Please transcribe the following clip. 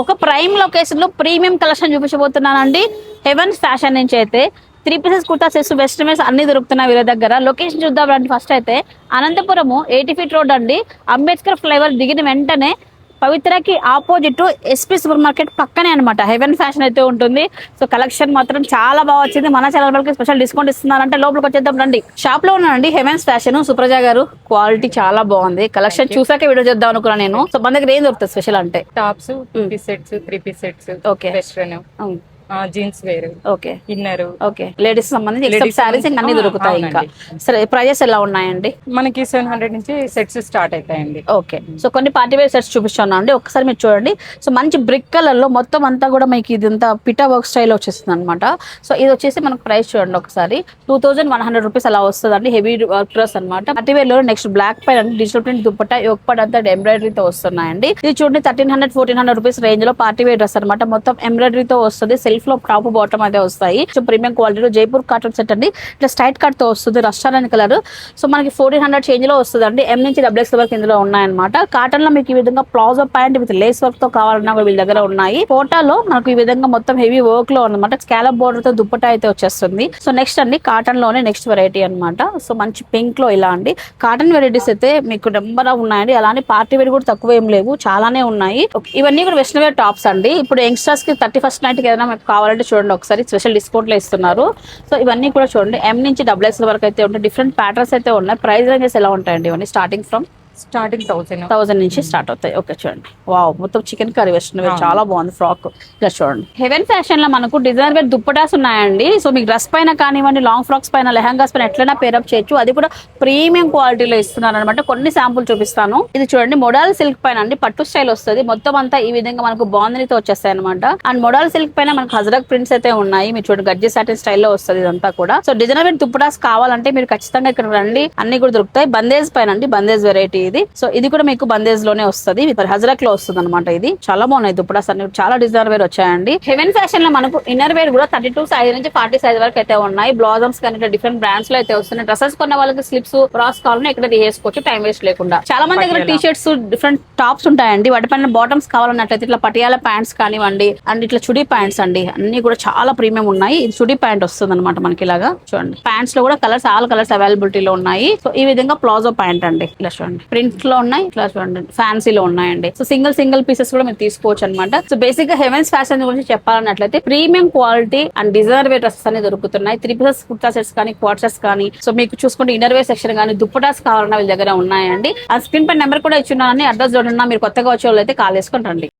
ఒక ప్రైమ్ లొకేషన్లో premium collection చూపించబోతున్నానండి. హెవెన్స్ ఫ్యాషన్ నుంచి అయితే three pieces kurta sets west wears అన్ని దొరుకుతున్నాయి వీళ్ళ దగ్గర. లొకేషన్ చూద్దాం రండి ఫస్ట్ అయితే. అనంతపురము ఎయిటీ ఫీట్ రోడ్ అండి. అంబేద్కర్ ఫ్లైఓవర్ దిగిన వెంటనే పవిత్రకి ఆపోజిట్ ఎస్పీ సూపర్ మార్కెట్ పక్కనే అనమాట హెవెన్ ఫ్యాషన్ అయితే ఉంటుంది. సో కలెక్షన్ మాత్రం చాలా బాగా వచ్చింది. మన ఛానల్ స్పెషల్ డిస్కౌంట్ ఇస్తున్నారంటే లోపలికి వచ్చేద్దాం రండి. షాప్లో ఉన్నానండి. హెవెన్స్ ఫ్యాషన్ సుప్రజ గారు. క్వాలిటీ చాలా బాగుంది. కలెక్షన్ చూసాక వీడియో చేద్దాం అనుకున్నాను నేను. సో మన దగ్గర ఏం దొరుకుతుంది స్పెషల్ అంటే? Tops two piece sets three piece sets Okay. Western jeans wear. Okay. Inner. Okay. Ladies సంబంధించి ఎక్సెప్ట్ సారీస్ ఇంకా అన్ని దొరుకుతాయి ఇంకా. సరే ప్రైజెస్ ఎలా ఉన్నాయండి? మనకి సెవెన్ హండ్రెడ్ నుంచి సెట్స్ స్టార్ట్ అవుతాయండి. ఓకే. సో కొన్ని పార్టీ వేర్ సెట్స్ చూపిస్తున్నాను అండి ఒకసారి మీరు చూడండి. సో మంచి బ్రిక్ కలర్లో మొత్తం అంతా కూడా మీకు ఇదంతా పిటా వర్క్ స్టైల్ వచ్చేస్తుంది అనమాట సో ఇది వచ్చేసి మనకు ప్రైస్ చూడండి ఒకసారి. Two thousand one hundred rupees అలా వస్తుంది అండి హెవీ వర్క్ డ్రెస్ అనమాట పార్టీ వేర్లో నెక్స్ట్ బ్లాక్ పైన డిజిటల్ ప్రింట్ దుప్పట యొక్కపడి అంతా ఎంబ్రాయిడరీతో వస్తున్నాయండి. ఇది చూడండి thirteen hundred fourteen hundred rupees రేంజ్లో పార్టీ వేర్ డ్రెస్ అనమాట మొత్తం ఎంబ్రాయిడరీతో వస్తుంది సెల్ఫ్లో టాప్ బాటమ్ అదే వస్తాయి. సో ప్రీమియం క్వాలిటీలో జైపూర్ కాటన్ సెట్ అండి. ఇట్లా స్టైట్ కట్తో వస్తుంది. రెస్టారెంట్ కలర్ సో మనకి ఫోర్టీన్ హండ్రెడ్ చేంజ్లో వస్తుంది అండి ఎం నుంచి డబుల్ ఎక్స్ వరకు ఇందులో ఉన్నాయన్నమాట. కాటన్లో మీకు ఈ విధంగా ప్లాజో ప్యాంట్ విత్ లేస్ వర్క్తో కావాలన్నా కూడా వీళ్ళ దగ్గర ఉన్నాయి. ఫోటోలో మనకు ఈ విధంగా మొత్తం హెవీ వర్క్లో అనమాట స్కాలప్ బోర్డర్తో దుప్పట అయితే వచ్చేస్తుంది. సో నెక్స్ట్ అండి కాటన్లోనే నెక్స్ట్ వెరైటీ అన్నమాట. సో మంచి పింక్లో ఇలా అండి. కాటన్ వెరైటీస్ అయితే మీకు నెంబర్ ఆఫ్ ఉన్నాయండి. అలానే పార్టీ వేర్ కూడా తక్కువ ఏం లేవు. చాలానే ఉన్నాయి. ఇవన్నీ కూడా వెస్ట్రన్ వేర్ టాప్స్ అండి. ఇప్పుడు యంగ్స్టర్స్కి థర్టీ ఫస్ట్ నైట్కి ఏదైనా మీకు కావాలంటే చూడండి ఒకసారి స్పెషల్ డిస్కౌంట్లో ఇస్తున్నారు. సో ఇవన్నీ కూడా చూడండి. ఎం నుంచి డబుల్ ఎక్స్ వరకు అయితే ఉంటాయి డిఫరెంట్ ప్యాటర్న్స్ అయితే ఉన్నాయి. ప్రైస్ రేంజెస్ ఎలా ఉంటాయండి ఇవన్నీ starting from starting thousand. Thousand నుంచి స్టార్ట్ అవుతాయి. ఓకే చూడండి. వావ్ మొత్తం చికెన్ కర్రీ అవును. చాలా బాగుంది ఫ్రాక్. ఇలా చూడండి. హెవెన్ ఫ్యాషన్లో మనకు డిజైనర్ వేర్ దుప్పటాస్ ఉన్నాయండి. సో మీకు డ్రెస్ పైన కానివ్వండి లాంగ్ ఫ్రాక్స్ పైన లెహంగాస్ పైన ఎట్లైనా పేరప్ చేయొచ్చు. అది కూడా ప్రీమియం క్వాలిటీలో ఇస్తున్నారు అనమాట కొన్ని శాంపుల్ చూపిస్తాను. ఇది చూడండి మొడాల్ సిల్క్ పైన అండి. పట్టు స్టైల్ వస్తుంది. మొత్తం అంతా ఈ విధంగా మనకు బాందనీతో వచ్చేస్తాయి అనమాట అండ్ మొడాల్ సిల్క్ పైన మనకు హజరక్ ప్రింట్స్ అయితే ఉన్నాయి. మీరు చూడండి గజ్జి సాటిన్ స్టైల్లో వస్తుంది ఇదంతా కూడా. సో డిజైనర్ వేర్ దుప్పటాస్ కావాలంటే మీరు ఖచ్చితంగా ఇక్కడ రండి. అన్ని కూడా దొరుకుతాయి. బందేజ్ పైన అండి బందేజ్ వెరైటీ ఇది. సో ఇది కూడా మీకు బందేజ్లోనే వస్తుంది. హజరక్లో వస్తుంది అనమాట ఇది. చాలా బాగున్నాయి దుప్పటాస్ అన్ని. చాలా డిజైనర్ వేర్ వచ్చాయండి. హెవెన్ ఫ్యాషన్లో మనకు ఇన్నర్ వేర్ కూడా థర్టీ టూ సైజ్ నుంచి ఫార్టీ సైజ్ వరకు అయితే ఉన్నాయి. బ్లౌజమ్స్ కానీ డిఫరెంట్ బ్రాండ్స్లో అయితే వస్తున్నాయి. డ్రెస్సెస్ కొన్న వాళ్ళకి స్లిప్స్ క్రాస్ కావాలని ఇక్కడ తీసేసుకోవచ్చు టైం వేస్ట్ లేకుండా. చాలా మంది దగ్గర టీ షర్ట్స్ డిఫరెంట్ టాప్స్ ఉంటాయండి. వాటిపైన బాటమ్స్ కావాలన్నట్లయితే ఇట్లా పటియాల ప్యాంట్స్ కానివ్వండి అండ్ ఇట్లా చుడీ ప్యాంట్స్ అండి. అన్ని కూడా చాలా ప్రీమియం ఉన్నాయి. ఇది చుడీ ప్యాంట్ వస్తుంది అనమాట మనకి ఇలాగా. చూడండి. ప్యాంట్స్లో కూడా కలర్స్ ఆల్ కలర్స్ అవైలబిలిటీలో ఉన్నాయి. సో ఈ విధంగా ప్లాజో ప్యాంట్ అండి. ఇలా చూడండి. ప్రింట్లో ఉన్నాయి ఇట్లా చూడండి ఫ్యాన్సీలో ఉన్నాయండి. సో సింగిల్ సింగిల్ పీసెస్ కూడా మీరు తీసుకోవచ్చు అనమాట సో బేసిక్గా హెవెన్స్ ఫ్యాషన్ గురించి చెప్పాలన్నట్లయితే premium quality and designer wear dresses అనేవి దొరుకుతున్నాయి. త్రీ పీసెస్ కుర్తా సెట్స్ కానీ క్వార్టర్స్ కానీ సో మీకు చూసుకుంటే ఇన్నర్ వేర్ సెక్షన్ కానీ దుప్పటాస్ కావాలన్నా వీళ్ళ దగ్గర ఉన్నాయండి. ఆ స్క్రీన్ పై నెంబర్ కూడా ఇచ్చున్నానని అడ్రస్ చూడన్నా మీరు కొత్తగా వచ్చే వాళ్ళు అయితే కాల్ చేసుకొని రండి.